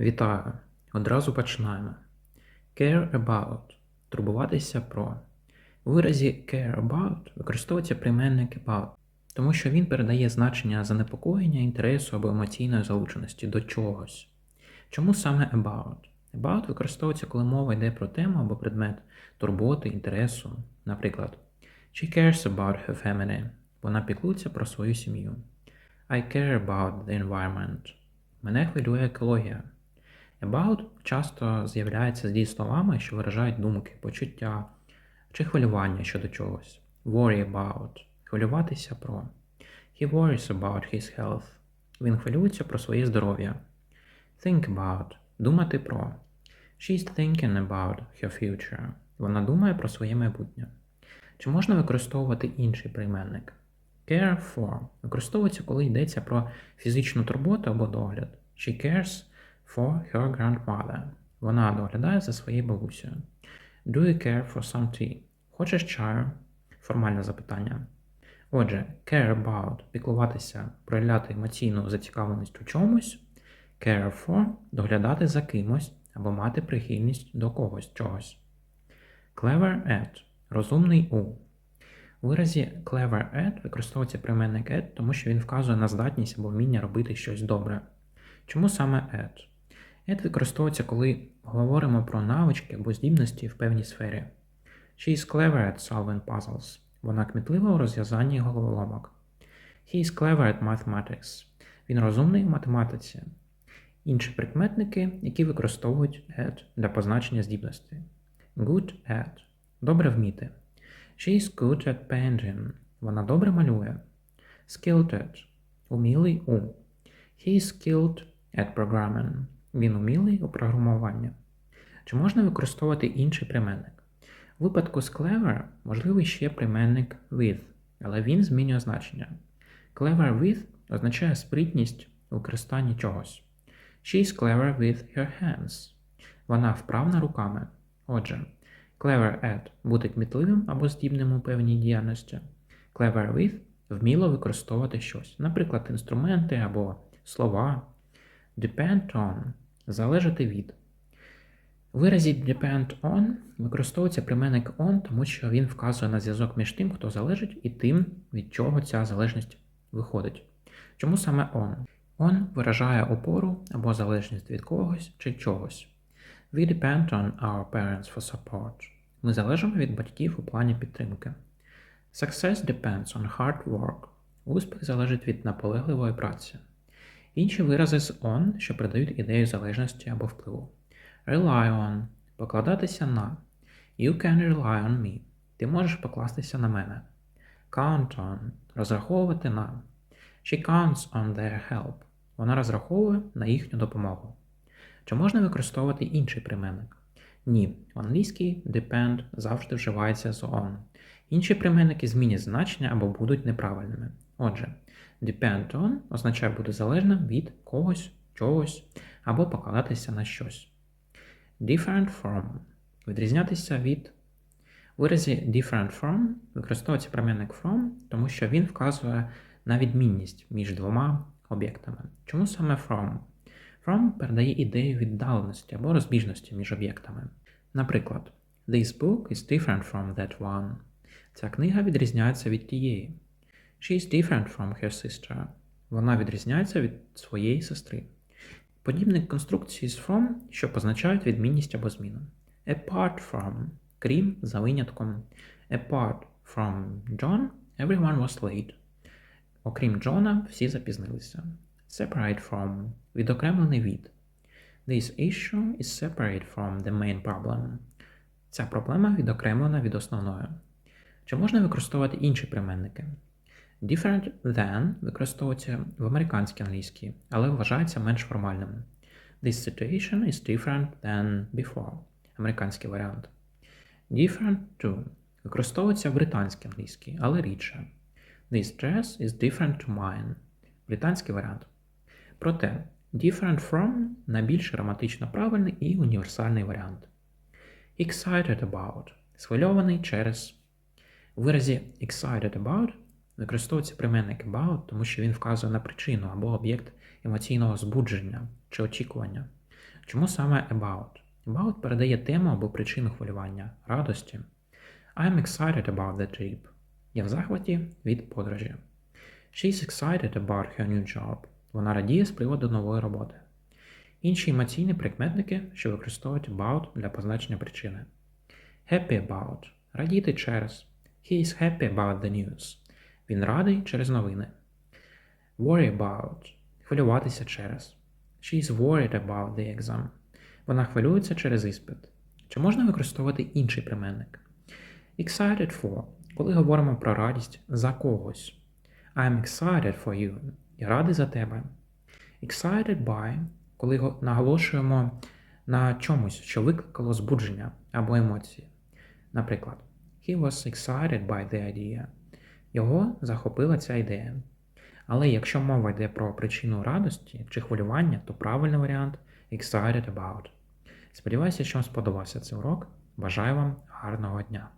Вітаю! Одразу починаємо. Care about турбуватися про. У виразі care about використовується прийменник about, тому що він передає значення занепокоєння, інтересу або емоційної залученості до чогось. Чому саме about? About використовується, коли мова йде про тему або предмет турботи, інтересу. Наприклад, She cares about her family. Вона піклується про свою сім'ю. I care about the environment. Мене хвилює екологія. About часто з'являється з дієсловами, що виражають думки, почуття чи хвилювання щодо чогось. Worry about хвилюватися про. He worries about his health. Він хвилюється про своє здоров'я. Think about думати про. She's thinking about her future. Вона думає про своє майбутнє. Чи можна використовувати інший прийменник? Care for використовується, коли йдеться про фізичну турботу або догляд. She cares for her grandmother. Вона доглядає за своєю бабусею. Do you care for some tea? Хочеш чаю? Формальне запитання. Отже, care about піклуватися, проявляти емоційну зацікавленість у чомусь. Care for доглядати за кимось або мати прихильність до когось чогось. Clever at розумний у. У виразі clever at використовується прийменник at, тому що він вказує на здатність або вміння робити щось добре. Чому саме at? At використовується, коли говоримо про навички або здібності в певній сфері. She is clever at solving puzzles. Вона кмітлива у розв'язанні головоломок. He is clever at mathematics. Він розумний в математиці. Інші прикметники, які використовують at для позначення здібності. Good at добре вміти. She is good at painting. Вона добре малює. Skilled at умілий у. He is skilled at programming. Він умілий у програмуванні. Чи можна використовувати інший прийменник? У випадку з clever можливий ще прийменник with, але він змінює значення. Clever with означає спритність у використанні чогось. She is clever with her hands. Вона вправна руками. Отже, clever at бути кмітливим або здібним у певній діяльності. Clever with вміло використовувати щось, наприклад, інструменти або слова. Depend on залежати від. У виразі depend on використовується прийменник on, тому що він вказує на зв'язок між тим, хто залежить, і тим, від чого ця залежність виходить. Чому саме on? On виражає опору або залежність від когось чи чогось. We depend on our parents for support. Ми залежимо від батьків у плані підтримки. Success depends on hard work. Успіх залежить від наполегливої праці. Інші вирази з on, що передають ідею залежності або впливу. Rely on покладатися на. You can rely on me. Ти можеш покластися на мене. Count on розраховувати на. She counts on their help. Вона розраховує на їхню допомогу. Чи можна використовувати інший прийменник? Ні, в англійській depend завжди вживається з on. Інші прийменники змінять значення або будуть неправильними. Отже, depend on означає бути залежним від когось, чогось або покладатися на щось. Different from відрізнятися від. У виразі different from використовується прийменник from, тому що він вказує на відмінність між двома об'єктами. Чому саме from? From передає ідею віддаленості або розбіжності між об'єктами. Наприклад, This book is different from that one. Ця книга відрізняється від тієї. She is different from her sister. Вона відрізняється від своєї сестри. Подібні конструкції з from, що позначають відмінність або зміну. Apart from, крім за винятком. Apart from John, everyone was late. Окрім Джона, всі запізнилися. Separate from відокремлений від. This issue is separate from the main problem. Ця проблема відокремлена від основної. Чи можна використовувати інші прийменники? Different than використовується в американській англійській, але вважається менш формальним. This situation is different than before. Американський варіант. Different to використовується в британській англійській, але рідше. This dress is different to mine. Британський варіант. Проте, different from найбільш граматично правильний і універсальний варіант. Excited about схвильований через. У виразі excited about використовується прийменник about, тому що він вказує на причину або об'єкт емоційного збудження чи очікування. Чому саме about? About передає тему або причину хвилювання, радості. I'm excited about the trip. Я в захваті від подорожі. She's excited about her new job. Вона радіє з приводу нової роботи. Інші емоційні прикметники, що використовують about для позначення причини. Happy about радіти через. He is happy about the news. Він радий через новини. Worry about хвилюватися через. She worried about the exam. Вона хвилюється через іспит. Чи можна використовувати інший прийменник? Excited for, коли говоримо про радість за когось. I'm excited for you. Я радий за тебе. Excited by, коли наголошуємо на чомусь, що викликало збудження або емоції. Наприклад, He was excited by the idea. Його захопила ця ідея. Але якщо мова йде про причину радості чи хвилювання, то правильний варіант excited about. Сподіваюся, що вам сподобався цей урок. Бажаю вам гарного дня!